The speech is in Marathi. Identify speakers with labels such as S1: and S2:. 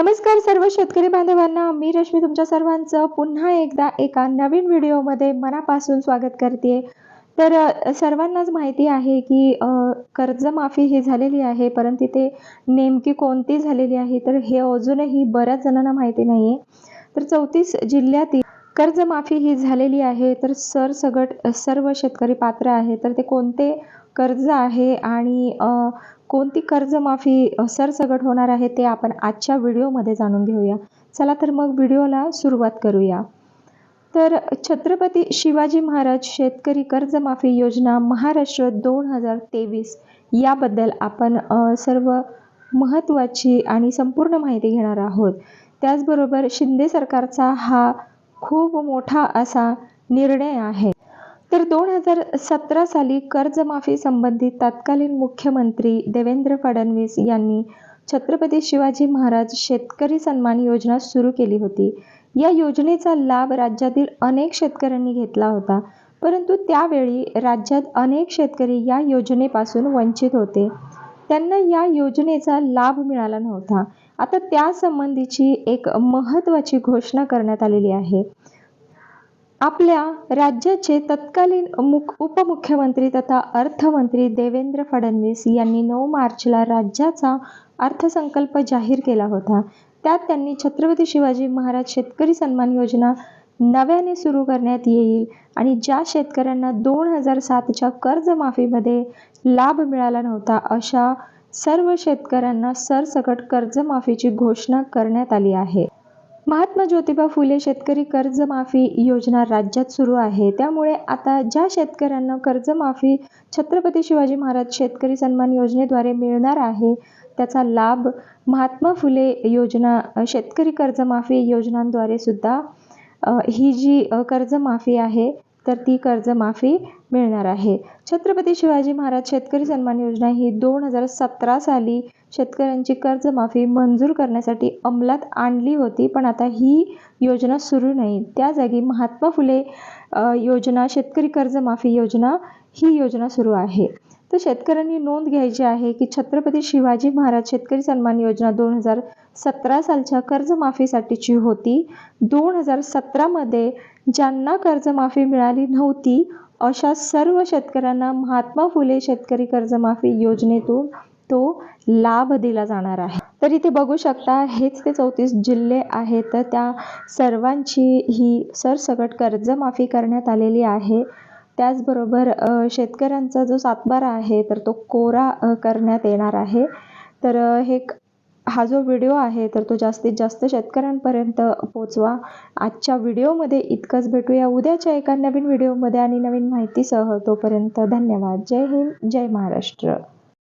S1: नमस्कार सर्व शेतकरी बांधवांना मी रश्मी तुमच्या सर्वांचं पुन्हा एकदा एका नवीन व्हिडिओमध्ये मनापासून स्वागत करते. तर सर्वांनाच माहिती आहे की कर्जमाफी ही झालेली आहे परंतु ते नेमकी कोणती झालेली आहे तर हे अजूनही बऱ्याच जणांना माहिती नाही आहे तर चौतीस जिल्ह्यातील कर्जमाफी ही झालेली आहे तर सरसगट सर्व शेतकरी पात्र आहे तर ते कोणते कर्ज आहे आणि कोणती कर्जमाफी सरसगट होणार आहे ते आपण आजच्या व्हिडिओमध्ये जाणून घेऊया. चला तर मग व्हिडिओला सुरुवात करूया. तर छत्रपती शिवाजी महाराज शेतकरी कर्जमाफी योजना महाराष्ट्र दोन हजार तेवीस याबद्दल आपण सर्व महत्त्वाची आणि संपूर्ण माहिती घेणार आहोत. त्याचबरोबर शिंदे सरकारचा हा खूप मोठा असा निर्णय आहे. तर दोन हजार सतरा साली कर्जमाफी संबंधित तत्कालीन मुख्यमंत्री देवेंद्र फडणवीस यांनी छत्रपती शिवाजी महाराज शेतकरी सन्मान योजना सुरू केली होती. या योजनेचा लाभ राज्यातील अनेक शेतकऱ्यांनी घेतला होता. परंतु त्यावेळी राज्यात अनेक शेतकरी या योजनेपासून वंचित होते. त्यांना या योजनेचा लाभ मिळाला नव्हता. आता त्यासंबंधीची एक महत्त्वाची घोषणा करण्यात आलेली आहे. आपल्या राज्याचे तत्कालीन मुख उपमुख्यमंत्री तथा अर्थमंत्री देवेंद्र फडणवीस यांनी नऊ मार्चला राज्याचा अर्थसंकल्प जाहीर केला होता. त्यात त्यांनी छत्रपती शिवाजी महाराज शेतकरी सन्मान योजना नव्याने सुरू करण्यात येईल आणि ज्या शेतकऱ्यांना दोन हजार सातच्या कर्जमाफीमध्ये लाभ मिळाला नव्हता अशा सर्व शेतकऱ्यांना सरसकट कर्जमाफीची घोषणा करण्यात आली आहे. महात्मा ज्योतिबा फुले शेतकरी कर्जमाफी योजना राज्यात सुरू आहे. त्यामुळे आता ज्या शेतकऱ्यांना कर्जमाफी छत्रपती शिवाजी महाराज शेतकरी सन्मान योजनेद्वारे मिळणार आहे त्याचा लाभ महात्मा फुले योजना शेतकरी कर्जमाफी योजनांद्वारे सुद्धा ही जी कर्जमाफी आहे तर ती कर्जमाफी मिळणार आहे. छत्रपती शिवाजी महाराज शेतकरी सन्मान योजना ही दोन हजार सतरा साली शेतकऱ्यांची कर्जमाफी मंजूर करण्यासाठी अंमलात आणली होती पण आता ही योजना सुरू नाही. त्या जागी महात्मा फुले योजना शेतकरी कर्जमाफी योजना ही योजना सुरू आहे. तर शेतकऱ्यांनी नोंद घ्यायची आहे की छत्रपती शिवाजी महाराज शेतकरी सन्मान योजना दोन हजार सतरा सालच्या कर्जमाफीसाठीची होती. दोन हजार सतरामध्ये ज्यांना कर्जमाफी मिळाली नव्हती अशा सर्व शेतकऱ्यांना महात्मा फुले शेतकरी कर्जमाफी योजनेतून तो लाभ दिला जाणार आहे. तर इथे बघू शकता हेच ते चौतीस जिल्हे आहेत. तर त्या सर्वांची ही सरसकट कर्जमाफी करण्यात आलेली आहे. त्याचबरोबर शेतकऱ्यांचा जो सातबारा आहे तर तो कोरा करण्यात येणार आहे. तर हे हा जो व्हिडिओ आहे तर तो जास्तीत जास्त शेतकऱ्यांपर्यंत पोचवा. आजच्या व्हिडिओमध्ये इतकंच भेटूया. उद्याच्या एका नवीन व्हिडिओमध्ये आणि नवीन माहितीसह तोपर्यंत धन्यवाद. जय हिंद जय महाराष्ट्र.